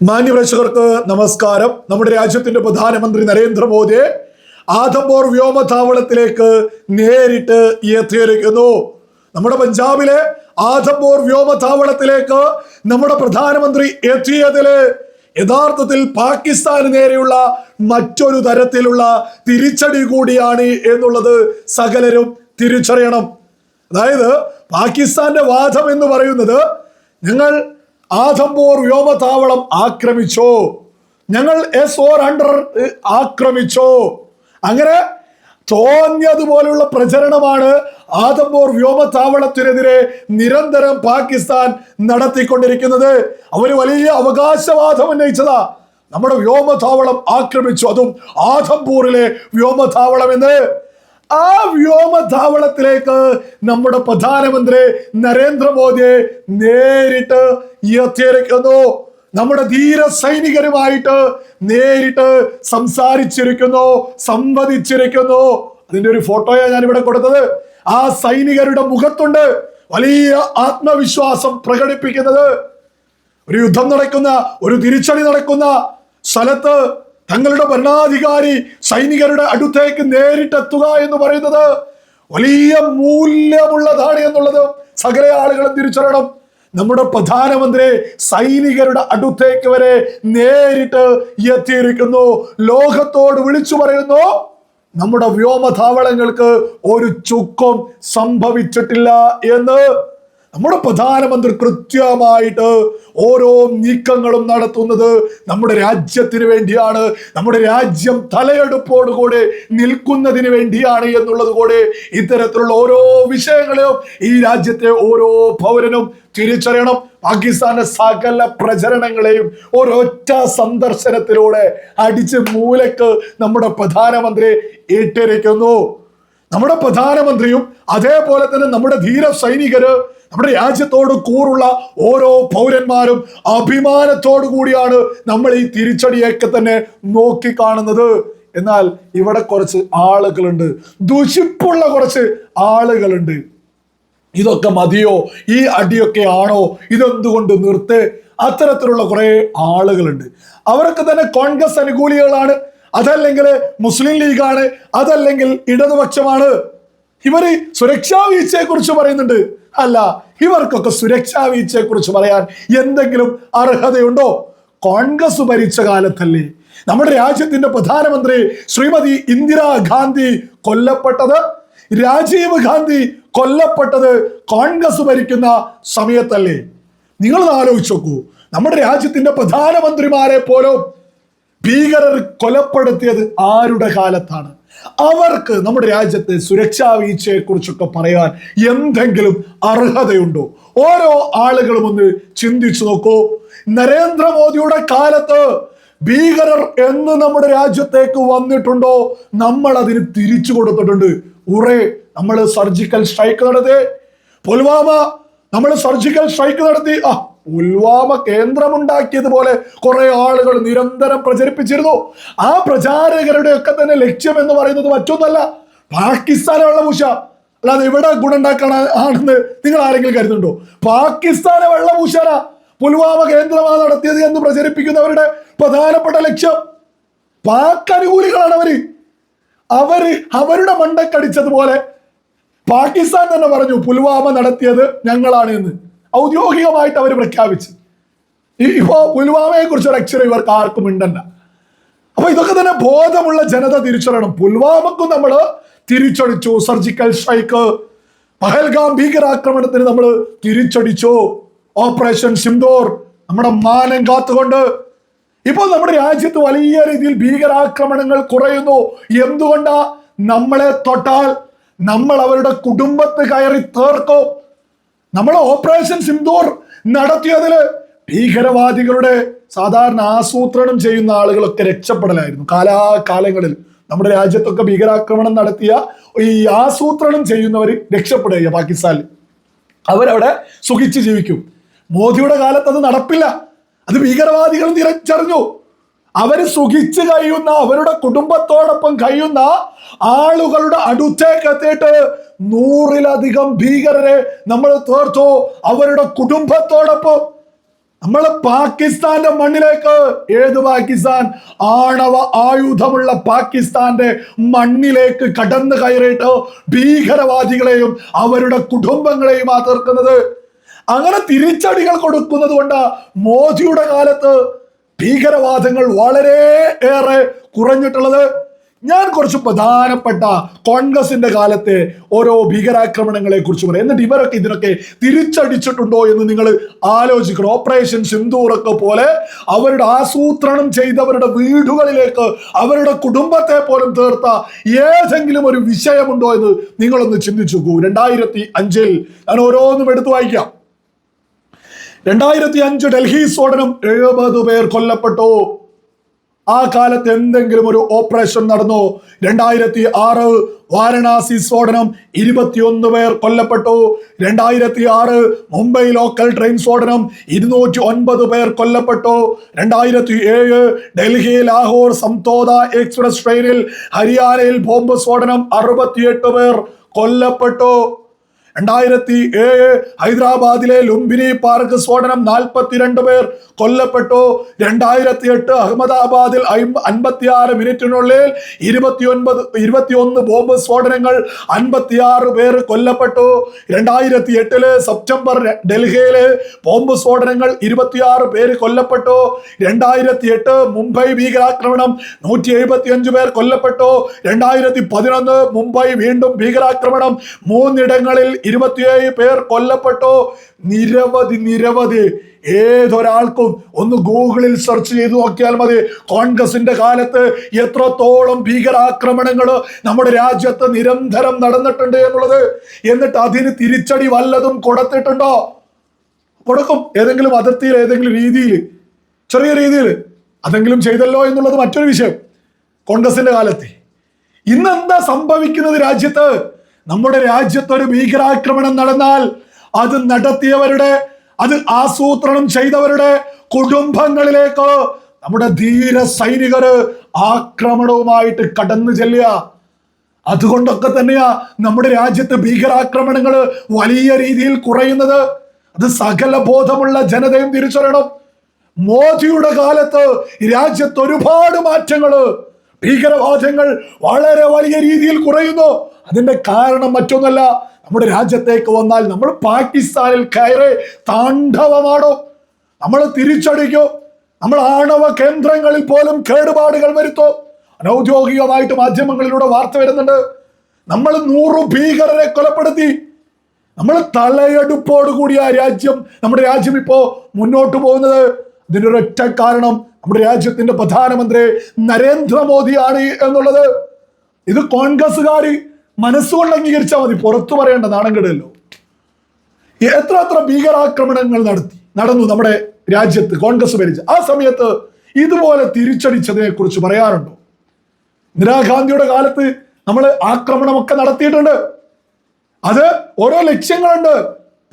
മാന്യപ്രേക്ഷകർക്ക് നമസ്കാരം. നമ്മുടെ രാജ്യത്തിന്റെ പ്രധാനമന്ത്രി നരേന്ദ്രമോദി ആദംബോർ വ്യോമതാവളത്തിലേക്ക് നേരിട്ട് എത്തിയിരിക്കുന്നു. നമ്മുടെ പഞ്ചാബിലെ ആദംബോർ വ്യോമതാവളത്തിലേക്ക് നമ്മുടെ പ്രധാനമന്ത്രി എത്തിയതിൽ യഥാർത്ഥത്തിൽ പാകിസ്ഥാന് നേരെയുള്ള മറ്റൊരു തരത്തിലുള്ള തിരിച്ചടി കൂടിയാണ് എന്നുള്ളത് സകലരും തിരിച്ചറിയണം. അതായത് പാകിസ്ഥാന്റെ വാദം എന്ന് പറയുന്നത് ഞങ്ങൾ ആദംപൂർ വ്യോമതാവളം ആക്രമിച്ചോ? ഞങ്ങൾ എസ് ഓർ ഹൺഡ്രഡ് ആക്രമിച്ചോ? അങ്ങനെ തോന്നിയതുപോലുള്ള പ്രചരണമാണ് ആദംബോർ വ്യോമത്താവളത്തിനെതിരെ നിരന്തരം പാകിസ്ഥാൻ നടത്തിക്കൊണ്ടിരിക്കുന്നത്. അവർ വലിയ അവകാശവാദം ഉന്നയിച്ചതാ. നമ്മുടെ വ്യോമതാവളം ആക്രമിച്ചു. അതും ആധംപൂറിലെ വ്യോമതാവളം എന്ന്. ആ വ്യോമതാവളത്തിലേക്ക് നമ്മുടെ പ്രധാനമന്ത്രി നരേന്ദ്രമോദിയെ നേരിട്ട് എത്തിയിരിക്കുന്നു നമ്മുടെ ധീര സൈനികരുമായിട്ട് നേരിട്ട് സംസാരിച്ചിരിക്കുന്നു സംവദിച്ചിരിക്കുന്നു. അതിന്റെ ഒരു ഫോട്ടോയാണ് ഞാൻ ഇവിടെ കൊടുത്തത്. ആ സൈനികരുടെ മുഖത്തുണ്ട് വലിയ ആത്മവിശ്വാസം പ്രകടിപ്പിക്കുന്നത്. ഒരു യുദ്ധം നടക്കുന്ന ഒരു തിരിച്ചടി നടക്കുന്ന സ്ഥലത്ത് തങ്ങളുടെ ഭരണാധികാരി സൈനികരുടെ അടുത്തേക്ക് നേരിട്ടെത്തുക എന്ന് പറയുന്നത് വലിയ മൂല്യമുള്ളതാണ് എന്നുള്ളത് സകല ആളുകളും തിരിച്ചറിയണം. നമ്മുടെ പ്രധാനമന്ത്രി സൈനികരുടെ അടുത്തേക്ക് വരെ നേരിട്ട് എത്തിയിരിക്കുന്നു. ലോകത്തോട് വിളിച്ചു പറയുന്നു നമ്മുടെ വ്യോമതാവളങ്ങൾക്ക് ഒരു ചുക്കും സംഭവിച്ചിട്ടില്ല എന്ന്. നമ്മുടെ പ്രധാനമന്ത്രി കൃത്യമായിട്ട് ഓരോ നീക്കങ്ങളും നടത്തുന്നത് നമ്മുടെ രാജ്യത്തിന് വേണ്ടിയാണ്. നമ്മുടെ രാജ്യം തലയെടുപ്പോടുകൂടെ നിൽക്കുന്നതിന് വേണ്ടിയാണ് എന്നുള്ളത് കൂടെ ഇത്തരത്തിലുള്ള ഓരോ വിഷയങ്ങളെയും ഈ രാജ്യത്തെ ഓരോ പൗരനും തിരിച്ചറിയണം. പാകിസ്ഥാന്റെ സകല പ്രചരണങ്ങളെയും ഒരൊറ്റ സന്ദർശനത്തിലൂടെ അടിച്ച് മൂലക്ക് നമ്മുടെ പ്രധാനമന്ത്രി ഇട്ടിരിക്കുന്നു. നമ്മുടെ പ്രധാനമന്ത്രിയും അതേപോലെ തന്നെ നമ്മുടെ ധീര സൈനികര് നമ്മുടെ രാജ്യത്തോട് കൂറുള്ള ഓരോ പൗരന്മാരും അഭിമാനത്തോടു കൂടിയാണ് നമ്മൾ ഈ തിരിച്ചടിയൊക്കെ തന്നെ നോക്കിക്കാണുന്നത്. എന്നാൽ ഇവിടെ കുറച്ച് ആളുകളുണ്ട്. ദുഷിപ്പുള്ള കുറച്ച് ആളുകളുണ്ട്. ഇതൊക്കെ മതിയോ? ഈ അടിയൊക്കെ ആണോ? ഇതെന്തുകൊണ്ട് നിർത്ത്? അത്തരത്തിലുള്ള കുറെ ആളുകളുണ്ട്. അവരൊക്കെ തന്നെ കോൺഗ്രസ് അനുകൂലികളാണ്. അതല്ലെങ്കിൽ മുസ്ലിം ലീഗാണ്. അതല്ലെങ്കിൽ ഇടതുപക്ഷമാണ്. ഇവർ സുരക്ഷാ വീഴ്ചയെ കുറിച്ച് പറയുന്നുണ്ട്. അല്ല ഇവർക്കൊക്കെ സുരക്ഷാ വീഴ്ചയെ കുറിച്ച് പറയാൻ എന്തെങ്കിലും അർഹതയുണ്ടോ? കോൺഗ്രസ് ഭരിച്ച കാലത്തല്ലേ നമ്മുടെ രാജ്യത്തിന്റെ പ്രധാനമന്ത്രി ശ്രീമതി ഇന്ദിരാഗാന്ധി കൊല്ലപ്പെട്ടത്? രാജീവ് ഗാന്ധി കൊല്ലപ്പെട്ടത് കോൺഗ്രസ് ഭരിക്കുന്ന സമയത്തല്ലേ? നിങ്ങൾ ആലോചിച്ച് നോക്കൂ. നമ്മുടെ രാജ്യത്തിന്റെ പ്രധാനമന്ത്രിമാരെ പോലും ഭീകരർ കൊലപ്പെടുത്തിയത് ആരുടെ കാലത്താണ്? അവർക്ക് നമ്മുടെ രാജ്യത്തെ സുരക്ഷാ വീഴ്ചയെ കുറിച്ചൊക്കെ പറയാൻ എന്തെങ്കിലും അർഹതയുണ്ടോ? ഓരോ ആളുകളും ഒന്ന് ചിന്തിച്ചു നോക്കൂ. നരേന്ദ്രമോദിയുടെ കാലത്ത് ഭീകരർ എന്ന് നമ്മുടെ രാജ്യത്തേക്ക് വന്നിട്ടുണ്ടോ? നമ്മൾ അതിന് തിരിച്ചു കൊടുത്തിട്ടുണ്ട്. ഉറേ നമ്മൾ സർജിക്കൽ സ്ട്രൈക്ക് നടത്തി. പുൽവാമ നമ്മൾ സർജിക്കൽ സ്ട്രൈക്ക് നടത്തി. ആ പുൽവാമ കേന്ദ്രമുണ്ടാക്കിയതുപോലെ കുറെ ആളുകൾ നിരന്തരം പ്രചരിപ്പിച്ചിരുന്നു. ആ പ്രചാരകരുടെ ഒക്കെ തന്നെ ലക്ഷ്യം എന്ന് പറയുന്നത് മറ്റൊന്നല്ല പാകിസ്ഥാനെ വെള്ളപൂശ അല്ലാതെ ഇവിടെ ഗുണുണ്ടാക്കണ ആണെന്ന് നിങ്ങൾ ആരെങ്കിലും കരുതുന്നുണ്ടോ? പാകിസ്ഥാനെ വെള്ളപൂശാന പുൽവാമ കേന്ദ്രമാണ് നടത്തിയത് എന്ന് പ്രചരിപ്പിക്കുന്നവരുടെ പ്രധാനപ്പെട്ട ലക്ഷ്യം. പാക് അനുകൂലികളാണ് അവർ. അവർ അവരുടെ മണ്ടക്കടിച്ചതുപോലെ പാകിസ്ഥാൻ തന്നെ പറഞ്ഞു പുൽവാമ നടത്തിയത് ഞങ്ങളാണ് എന്ന്. ഔദ്യോഗികമായിട്ട് അവർ പ്രഖ്യാപിച്ചു. ഇപ്പോ പുൽവാമയെ കുറിച്ച് ഒരു അക്ഷരം ഇവർക്ക് ആർക്കും ഉണ്ടല്ല അപ്പൊ ഇതൊക്കെ തന്നെ ബോധമുള്ള ജനത തിരിച്ചറിയണം. പുൽവാമക്കും നമ്മൾ തിരിച്ചടിച്ചു. സർജിക്കൽ സ്ട്രൈക്ക് പഹൽഗാം ഭീകരാക്രമണത്തിന് നമ്മൾ തിരിച്ചടിച്ചു. ഓപ്പറേഷൻ സിംദോർ നമ്മുടെ മാനം കാത്തുകൊണ്ട്. ഇപ്പോൾ നമ്മുടെ രാജ്യത്ത് വലിയ രീതിയിൽ ഭീകരാക്രമണങ്ങൾ കുറയുന്നു. എന്തുകൊണ്ടാ? നമ്മളെ തൊട്ടാൽ നമ്മൾ അവരുടെ കുടുംബത്ത് കയറി തീർക്കും. നമ്മൾ ഓപ്പറേഷൻ സിന്ദൂർ നടത്തിയതിൽ ഭീകരവാദികളുടെ സാധാരണ ആസൂത്രണം ചെയ്യുന്ന ആളുകളൊക്കെ രക്ഷപ്പെടലായിരുന്നു. കാലാകാലങ്ങളിൽ നമ്മുടെ രാജ്യത്തൊക്കെ ഭീകരാക്രമണം നടത്തിയ ഈ ആസൂത്രണം ചെയ്യുന്നവർ രക്ഷപ്പെടുക പാകിസ്ഥാനിൽ. അവരവിടെ സുഖിച്ച് ജീവിക്കും. മോദിയുടെ കാലത്ത് അത് നടപ്പില്ല. അത് ഭീകരവാദികൾ തിരിച്ചറിഞ്ഞു അവർ സുഖിച്ച് കഴിയുന്ന അവരുടെ കുടുംബത്തോടൊപ്പം കഴിയുന്ന ആളുകളുടെ അടുത്തേക്ക് എത്തിയിട്ട് നൂറിലധികം ഭീകരരെ നമ്മൾ തീർത്തു. അവരുടെ കുടുംബത്തോടൊപ്പം നമ്മൾ പാകിസ്ഥാന്റെ മണ്ണിലേക്ക്. ഏത് പാകിസ്ഥാൻ? ആണവ ആയുധമുള്ള പാകിസ്ഥാന്റെ മണ്ണിലേക്ക് കടന്നു കയറിയിട്ട് ഭീകരവാദികളെയും അവരുടെ കുടുംബങ്ങളെയും ആ തീർക്കുന്നത് അങ്ങനെ തിരിച്ചടികൾ കൊടുക്കുന്നത് കൊണ്ട് മോദിയുടെ കാലത്ത് ഭീകരവാദങ്ങൾ വളരെ ഏറെ കുറഞ്ഞിട്ടുള്ളത്. ഞാൻ കുറച്ച് പ്രധാനപ്പെട്ട കോൺഗ്രസിന്റെ കാലത്തെ ഓരോ ഭീകരാക്രമണങ്ങളെ കുറിച്ച് പറയാം. എന്നിട്ട് ഇവരൊക്കെ ഇതിനൊക്കെ തിരിച്ചടിച്ചിട്ടുണ്ടോ എന്ന് നിങ്ങൾ ആലോചിക്കണം. ഓപ്പറേഷൻ സിന്ദൂറൊക്കെ പോലെ അവരുടെ ആസൂത്രണം ചെയ്തവരുടെ വീടുകളിലേക്ക് അവരുടെ കുടുംബത്തെ പോലും തീർത്ത ഏതെങ്കിലും ഒരു വിഷയമുണ്ടോ എന്ന് നിങ്ങളൊന്ന് ചിന്തിച്ചു രണ്ടായിരത്തി അഞ്ചിൽ ഞാൻ ഓരോന്നും എടുത്തു വായിക്കാം. രണ്ടായിരത്തി അഞ്ച് ഡൽഹി സ്ഫോടനം എഴുപത് പേർ കൊല്ലപ്പെട്ടു. ആ കാലത്ത് എന്തെങ്കിലും ഒരു ഓപ്പറേഷൻ നടന്നു? രണ്ടായിരത്തി ആറ് വാരണാസി സ്ഫോടനം ഇരുപത്തിയൊന്ന് പേർ കൊല്ലപ്പെട്ടു. രണ്ടായിരത്തി ആറ് മുംബൈ ലോക്കൽ ട്രെയിൻ സ്ഫോടനം ഇരുന്നൂറ്റി ഒൻപത് പേർ കൊല്ലപ്പെട്ടു. രണ്ടായിരത്തി ഏഴ് ഡൽഹി ലാഹോർ സംതോദ എക്സ്പ്രസ് ട്രെയിനിൽ ഹരിയാനയിൽ ബോംബ് സ്ഫോടനം അറുപത്തിയെട്ട് പേർ കൊല്ലപ്പെട്ടു. രണ്ടായിരത്തി ഏഴ് ഹൈദരാബാദിലെ ലുംബിനി പാർക്ക് സ്ഫോടനം നാൽപ്പത്തിരണ്ട് പേർ കൊല്ലപ്പെട്ടു. രണ്ടായിരത്തി എട്ട് അഹമ്മദാബാദിൽ അൻപത്തിയാറ് മിനിറ്റിനുള്ളിൽ ഇരുപത്തിയൊൻപത് ഇരുപത്തിയൊന്ന് ബോംബ് സ്ഫോടനങ്ങൾ അൻപത്തിയാറ് പേർ കൊല്ലപ്പെട്ടു. രണ്ടായിരത്തി എട്ടിൽ സെപ്റ്റംബർ ഡൽഹിയിലെ ബോംബ് സ്ഫോടനങ്ങൾ ഇരുപത്തിയാറ് പേര് കൊല്ലപ്പെട്ടു. രണ്ടായിരത്തി എട്ട് മുംബൈ ഭീകരാക്രമണം നൂറ്റി എഴുപത്തി അഞ്ച് പേർ കൊല്ലപ്പെട്ടു. രണ്ടായിരത്തി പതിനൊന്ന് മുംബൈ വീണ്ടും ഭീകരാക്രമണം മൂന്നിടങ്ങളിൽ ഇരുപത്തിയേഴ് പേർ കൊല്ലപ്പെട്ടു? നിരവധി നിരവധി. ഏതൊരാൾക്കും ഒന്ന് ഗൂഗിളിൽ സെർച്ച് ചെയ്ത് നോക്കിയാൽ മതി. കോൺഗ്രസിന്റെ കാലത്ത് എത്രത്തോളം ഭീകരാക്രമണങ്ങൾ നമ്മുടെ രാജ്യത്ത് നിരന്തരം നടന്നിട്ടുണ്ട് എന്നുള്ളത്. എന്നിട്ട് അതിന് തിരിച്ചടി വല്ലതും കൊടുത്തിട്ടുണ്ടോ? കൊടുക്കും. ഏതെങ്കിലും അതിർത്തിയിൽ ഏതെങ്കിലും രീതിയിൽ. ചെറിയ രീതിയിൽ. അതെങ്കിലും ചെയ്തല്ലോ എന്നുള്ളത് മറ്റൊരു വിഷയം. കോൺഗ്രസിന്റെ കാലത്ത്. ഇന്നെന്താ സംഭവിക്കുന്നത് രാജ്യത്ത്? നമ്മുടെ രാജ്യത്തൊരു ഭീകരാക്രമണം നടന്നാൽ അത് നടത്തിയവരുടെ അത് ആസൂത്രണം ചെയ്തവരുടെ കുടുംബങ്ങളിലേക്ക് നമ്മുടെ ധീര സൈനികർ ആക്രമണവുമായിട്ട് കടന്നു ചെല്ലുക. അതുകൊണ്ടൊക്കെ തന്നെയാ നമ്മുടെ രാജ്യത്ത് ഭീകരാക്രമണങ്ങൾ വലിയ രീതിയിൽ കുറയുന്നത്. അത് സകല ബോധമുള്ള ജനതയും തിരിച്ചറിയണം. മോദിയുടെ കാലത്ത് രാജ്യത്ത് ഒരുപാട് മാറ്റങ്ങൾ ഭീകരവാദങ്ങൾ വളരെ വലിയ രീതിയിൽ കുറയുന്നു. അതിന്റെ കാരണം മറ്റൊന്നല്ല നമ്മുടെ രാജ്യത്തേക്ക് വന്നാൽ നമ്മൾ പാകിസ്ഥാനിൽ കയറി താണ്ഡവമാണോ? നമ്മൾ തിരിച്ചടിക്കോ. നമ്മൾ ആണവ കേന്ദ്രങ്ങളിൽ പോലും കേടുപാടുകൾ വരുത്തോ. അനൗദ്യോഗികമായിട്ട് മാധ്യമങ്ങളിലൂടെ വാർത്ത വരുന്നുണ്ട് നമ്മൾ നൂറു ഭീകരരെ കൊലപ്പെടുത്തി. നമ്മൾ തലയെടുപ്പോടുകൂടി ആ രാജ്യം നമ്മുടെ രാജ്യം ഇപ്പോ മുന്നോട്ട് പോകുന്നത്. ഇതിനൊരൊറ്റ കാരണം നമ്മുടെ രാജ്യത്തിന്റെ പ്രധാനമന്ത്രി നരേന്ദ്രമോദിയാണ് എന്നുള്ളത്. ഇത് കോൺഗ്രസ്സുകാർ മനസ്സുകൊണ്ട് അംഗീകരിച്ചാൽ മതി. പുറത്തു പറയേണ്ട നാണം കെടുമല്ലോ എത്ര എത്ര ഭീകരാക്രമണങ്ങൾ നടത്തി നടന്നു നമ്മുടെ രാജ്യത്ത് കോൺഗ്രസ് ഭരിച്ച. ആ സമയത്ത് ഇതുപോലെ തിരിച്ചടിച്ചതിനെ കുറിച്ച് പറയാറുണ്ടോ? ഇന്ദിരാഗാന്ധിയുടെ കാലത്ത് നമ്മൾ ആക്രമണമൊക്കെ നടത്തിയിട്ടുണ്ട്. അത് ഓരോ ലക്ഷ്യങ്ങളുണ്ട്.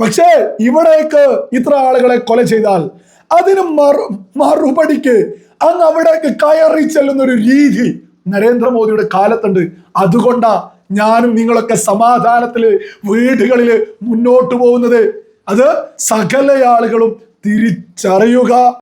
പക്ഷേ ഇവിടേക്ക് ഇത്ര ആളുകളെ കൊല ചെയ്താൽ അതിന് മറു മറുപടിക്ക് അങ്ങ് അവിടേക്ക് കയറി ചെല്ലുന്ന ഒരു രീതി നരേന്ദ്രമോദിയുടെ കാലത്തുണ്ട്. അതുകൊണ്ടാ ഞാനും നിങ്ങളൊക്കെ സമാധാനത്തിൽ വീടുകളിൽ മുന്നോട്ട് പോകുന്നത്. അത് സകല ആളുകളും തിരിച്ചറിയുക.